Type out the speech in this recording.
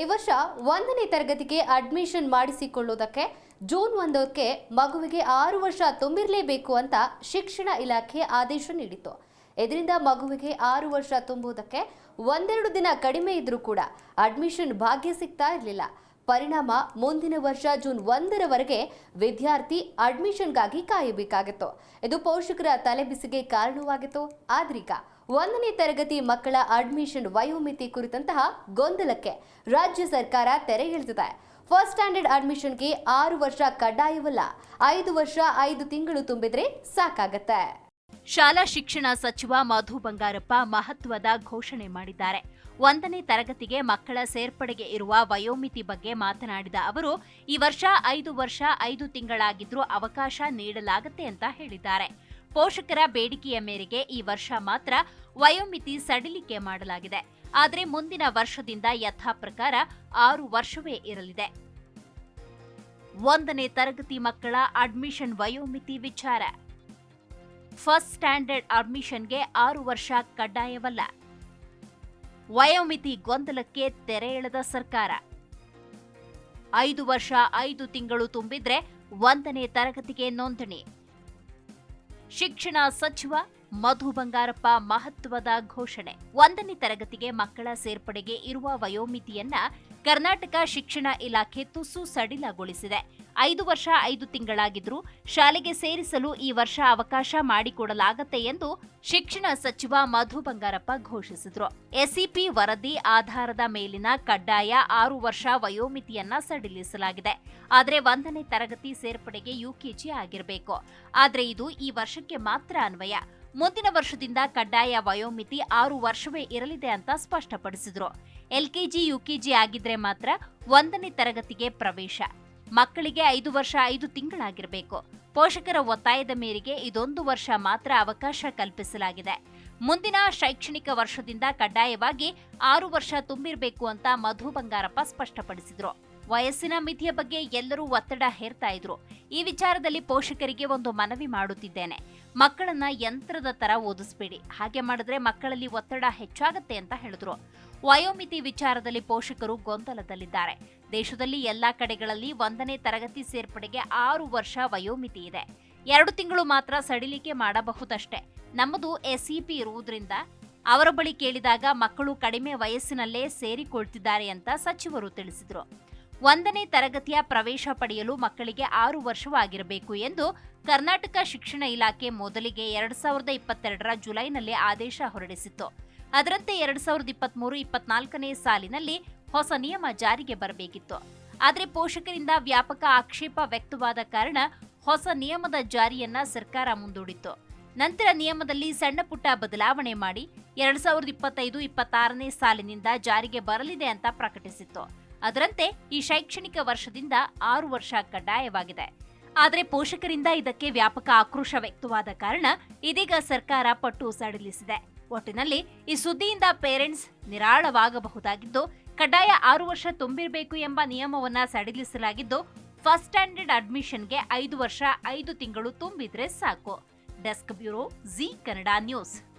ಈ ವರ್ಷ ಒಂದನೇ ತರಗತಿಗೆ ಅಡ್ಮಿಷನ್ ಮಾಡಿಸಿಕೊಳ್ಳುವುದಕ್ಕೆ ಜೂನ್ ಒಂದಕ್ಕೆ ಮಗುವಿಗೆ ಆರು ವರ್ಷ ತುಂಬಿರಲೇಬೇಕು ಅಂತ ಶಿಕ್ಷಣ ಇಲಾಖೆ ಆದೇಶ ನೀಡಿತ್ತು. ಇದರಿಂದ ಮಗುವಿಗೆ ಆರು ವರ್ಷ ತುಂಬುವುದಕ್ಕೆ ಒಂದೆರಡು ದಿನ ಕಡಿಮೆ ಇದ್ರೂ ಕೂಡ ಅಡ್ಮಿಷನ್ ಭಾಗ್ಯ ಸಿಗ್ತಾ ಇರಲಿಲ್ಲ. ಪರಿಣಾಮ ಮುಂದಿನ ವರ್ಷ ಜೂನ್ ಒಂದರವರೆಗೆ ವಿದ್ಯಾರ್ಥಿ ಅಡ್ಮಿಷನ್ಗಾಗಿ ಕಾಯಬೇಕಾಗಿತ್ತು. ಇದು ಪೋಷಕರ ತಲೆಬಿಸಿಗೆ ಕಾರಣವಾಗಿತ್ತು. ಆದ್ರೀಗ ಒಂದನೇ ತರಗತಿ ಮಕ್ಕಳ ಅಡ್ಮಿಷನ್ ವಯೋಮಿತಿ ಕುರಿತಂತಹ ಗೊಂದಲಕ್ಕೆ ರಾಜ್ಯ ಸರ್ಕಾರ ತೆರೆ ಎಳೆದಿದೆ ಫಸ್ಟ್ ಸ್ಟ್ಯಾಂಡರ್ಡ್ ಅಡ್ಮಿಷನ್ಗೆ ಆರು ವರ್ಷ ಕಡ್ಡಾಯವಲ್ಲ. ಐದು ವರ್ಷ ಐದು ತಿಂಗಳು ತುಂಬಿದ್ರೆ ಸಾಕಾಗತ್ತೆ. ಶಾಲಾ ಶಿಕ್ಷಣ ಸಚಿವ ಮಧು ಬಂಗಾರಪ್ಪ ಮಹತ್ವದ ಘೋಷಣೆ ಮಾಡಿದ್ದಾರೆ. ಒಂದನೇ ತರಗತಿಗೆ ಮಕ್ಕಳ ಸೇರ್ಪಡೆಗೆ ಇರುವ ವಯೋಮಿತಿ ಬಗ್ಗೆ ಮಾತನಾಡಿದ ಅವರು, ಈ ವರ್ಷ ಐದು ವರ್ಷ ಐದು ತಿಂಗಳಾಗಿದ್ರೂ ಅವಕಾಶ ನೀಡಲಾಗುತ್ತೆ ಅಂತ ಹೇಳಿದ್ದಾರೆ. ಪೋಷಕರ ಬೇಡಿಕೆಯ ಮೇರೆಗೆ ಈ ವರ್ಷ ಮಾತ್ರ ವಯೋಮಿತಿ ಸಡಿಲಿಕೆ ಮಾಡಲಾಗಿದೆ. ಆದರೆ ಮುಂದಿನ ವರ್ಷದಿಂದ ಯಥಾ ಪ್ರಕಾರ ಆರು ವರ್ಷವೇ ಇರಲಿದೆ. ಒಂದನೇ ತರಗತಿ ಮಕ್ಕಳ ಅಡ್ಮಿಷನ್ ವಯೋಮಿತಿ ವಿಚಾರ. ಫಸ್ಟ್ ಸ್ಟ್ಯಾಂಡರ್ಡ್ ಅಡ್ಮಿಷನ್ಗೆ ಆರು ವರ್ಷ ಕಡ್ಡಾಯವಲ್ಲ. ವಯೋಮಿತಿ ಗೊಂದಲಕ್ಕೆ ತೆರೆ ಸರ್ಕಾರ. ಐದು ವರ್ಷ ಐದು ತಿಂಗಳು ತುಂಬಿದ್ರೆ ಒಂದನೇ ತರಗತಿಗೆ ನೋಂದಣಿ. ಶಿಕ್ಷಣ ಸಚಿವ ಮಧು ಬಂಗಾರಪ್ಪ ಮಹತ್ವದ ಘೋಷಣೆ. ಒಂದನೇ ತರಗತಿಗೆ ಮಕ್ಕಳ ಸೇರ್ಪಡೆಗೆ ಇರುವ ವಯೋಮಿತಿಯನ್ನ ಕರ್ನಾಟಕ ಶಿಕ್ಷಣ ಇಲಾಖೆ ತುಸು ಸಡಿಲಗೊಳಿಸಿದೆ. ಐದು ವರ್ಷ ಐದು ತಿಂಗಳಾಗಿದ್ರು. ಶಾಲೆಗೆ ಸೇರಿಸಲು ಈ ವರ್ಷ ಅವಕಾಶ ಮಾಡಿಕೊಡಲಾಗತ್ತೆ ಎಂದು ಶಿಕ್ಷಣ ಸಚಿವ ಮಧು ಬಂಗಾರಪ್ಪ ಘೋಷಿಸಿದ್ರು. ಎಸ್ಇಪಿ ವರದಿ ಆಧಾರದ ಮೇಲಿನ ಕಡ್ಡಾಯ ಆರು ವರ್ಷ ವಯೋಮಿತಿಯನ್ನ ಸಡಿಲಿಸಲಾಗಿದೆ. ಆದರೆ ಒಂದನೇ ತರಗತಿ ಸೇರ್ಪಡೆಗೆ ಯುಕೆಜಿ ಆಗಿರಬೇಕು. ಆದರೆ ಇದು ಈ ವರ್ಷಕ್ಕೆ ಮಾತ್ರ ಅನ್ವಯ. ಮುಂದಿನ ವರ್ಷದಿಂದ ಕಡ್ಡಾಯ ವಯೋಮಿತಿ ಆರು ವರ್ಷವೇ ಇರಲಿದೆ ಅಂತ ಸ್ಪಷ್ಟಪಡಿಸಿದ್ರು. ಎಲ್ಕೆಜಿ, ಯುಕೆಜಿ ಆಗಿದ್ರೆ ಮಾತ್ರ ಒಂದನೇ ತರಗತಿಗೆ ಪ್ರವೇಶ. ಮಕ್ಕಳಿಗೆ ಐದು ವರ್ಷ ಐದು ತಿಂಗಳಾಗಿರಬೇಕು. ಪೋಷಕರ ಒತ್ತಾಯದ ಮೇರೆಗೆ ಇದೊಂದು ವರ್ಷ ಮಾತ್ರ ಅವಕಾಶ ಕಲ್ಪಿಸಲಾಗಿದೆ. ಮುಂದಿನ ಶೈಕ್ಷಣಿಕ ವರ್ಷದಿಂದ ಕಡ್ಡಾಯವಾಗಿ ಆರು ವರ್ಷ ತುಂಬಿರಬೇಕು ಅಂತ ಮಧು ಬಂಗಾರಪ್ಪ ಸ್ಪಷ್ಟಪಡಿಸಿದ್ರು. ವಯಸ್ಸಿನ ಮಿತಿಯ ಬಗ್ಗೆ ಎಲ್ಲರೂ ಒತ್ತಡ ಹೇರ್ತಾ ಇದ್ರು. ಈ ವಿಚಾರದಲ್ಲಿ ಪೋಷಕರಿಗೆ ಒಂದು ಮನವಿ ಮಾಡುತ್ತಿದ್ದೇನೆ. ಮಕ್ಕಳನ್ನ ಯಂತ್ರದ ತರ ಓದಿಸ್ಬೇಡಿ. ಹಾಗೆ ಮಾಡಿದ್ರೆ ಮಕ್ಕಳಲ್ಲಿ ಒತ್ತಡ ಹೆಚ್ಚಾಗತ್ತೆ ಅಂತ ಹೇಳಿದ್ರು. ವಯೋಮಿತಿ ವಿಚಾರದಲ್ಲಿ ಪೋಷಕರು ಗೊಂದಲದಲ್ಲಿದ್ದಾರೆ. ದೇಶದಲ್ಲಿ ಎಲ್ಲಾ ಕಡೆಗಳಲ್ಲಿ ಒಂದನೇ ತರಗತಿ ಸೇರ್ಪಡೆಗೆ ಆರು ವರ್ಷ ವಯೋಮಿತಿ ಇದೆ. ಎರಡು ತಿಂಗಳು ಮಾತ್ರ ಸಡಿಲಿಕೆ ಮಾಡಬಹುದಷ್ಟೇ. ನಮ್ಮದು ಎಸ್ಇಪಿ ಇರುವುದರಿಂದ ಅವರ ಬಳಿ ಕೇಳಿದಾಗ ಮಕ್ಕಳು ಕಡಿಮೆ ವಯಸ್ಸಿನಲ್ಲೇ ಸೇರಿಕೊಳ್ತಿದ್ದಾರೆ ಅಂತ ಸಚಿವರು ತಿಳಿಸಿದರು. ಒಂದನೇ ತರಗತಿಯ ಪ್ರವೇಶ ಪಡೆಯಲು ಮಕ್ಕಳಿಗೆ ಆರು ವರ್ಷವಾಗಿರಬೇಕು ಎಂದು ಕರ್ನಾಟಕ ಶಿಕ್ಷಣ ಇಲಾಖೆ ಮೊದಲಿಗೆ ಎರಡ್ ಸಾವಿರದ ಇಪ್ಪತ್ತೆರಡರ ಜುಲೈನಲ್ಲಿ ಆದೇಶ ಹೊರಡಿಸಿತ್ತು. ಅದರಂತೆ ಎರಡ್ ಸಾವಿರದ ಇಪ್ಪತ್ಮೂರು, ಇಪ್ಪತ್ನಾಲ್ಕನೇ ಸಾಲಿನಲ್ಲಿ ಹೊಸ ನಿಯಮ ಜಾರಿಗೆ ಬರಬೇಕಿತ್ತು. ಆದರೆ ಪೋಷಕರಿಂದ ವ್ಯಾಪಕ ಆಕ್ಷೇಪ ವ್ಯಕ್ತವಾದ ಕಾರಣ ಹೊಸ ನಿಯಮದ ಜಾರಿಯನ್ನ ಸರ್ಕಾರ ಮುಂದೂಡಿತ್ತು. ನಂತರ ನಿಯಮದಲ್ಲಿ ಸಣ್ಣ ಪುಟ್ಟ ಬದಲಾವಣೆ ಮಾಡಿ ಎರಡ್ ಸಾವಿರದ ಇಪ್ಪತ್ತೈದು, ಇಪ್ಪತ್ತಾರನೇ ಸಾಲಿನಿಂದ ಜಾರಿಗೆ ಬರಲಿದೆ ಅಂತ ಪ್ರಕಟಿಸಿತ್ತು. ಅದರಂತೆ ಈ ಶೈಕ್ಷಣಿಕ ವರ್ಷದಿಂದ ಆರು ವರ್ಷ ಕಡ್ಡಾಯವಾಗಿದೆ. ಆದರೆ ಪೋಷಕರಿಂದ ಇದಕ್ಕೆ ವ್ಯಾಪಕ ಆಕ್ರೋಶ ವ್ಯಕ್ತವಾದ ಕಾರಣ ಇದೀಗ ಸರ್ಕಾರ ಪಟ್ಟು ಸಡಿಲಿಸಿದೆ. ಒಟ್ಟಿನಲ್ಲಿ ಈ ಸುದ್ದಿಯಿಂದ ಪೇರೆಂಟ್ಸ್ ನಿರಾಳವಾಗಬಹುದಾಗಿದ್ದು, ಕಡ್ಡಾಯ ಆರು ವರ್ಷ ತುಂಬಿರಬೇಕು ಎಂಬ ನಿಯಮವನ್ನ ಸಡಿಲಿಸಲಾಗಿದ್ದು, ಫಸ್ಟ್ ಸ್ಟ್ಯಾಂಡರ್ಡ್ ಅಡ್ಮಿಷನ್ಗೆ ಐದು ವರ್ಷ ಐದು ತಿಂಗಳು ತುಂಬಿದ್ರೆ ಸಾಕು. Desk bureau Zee Kannada news.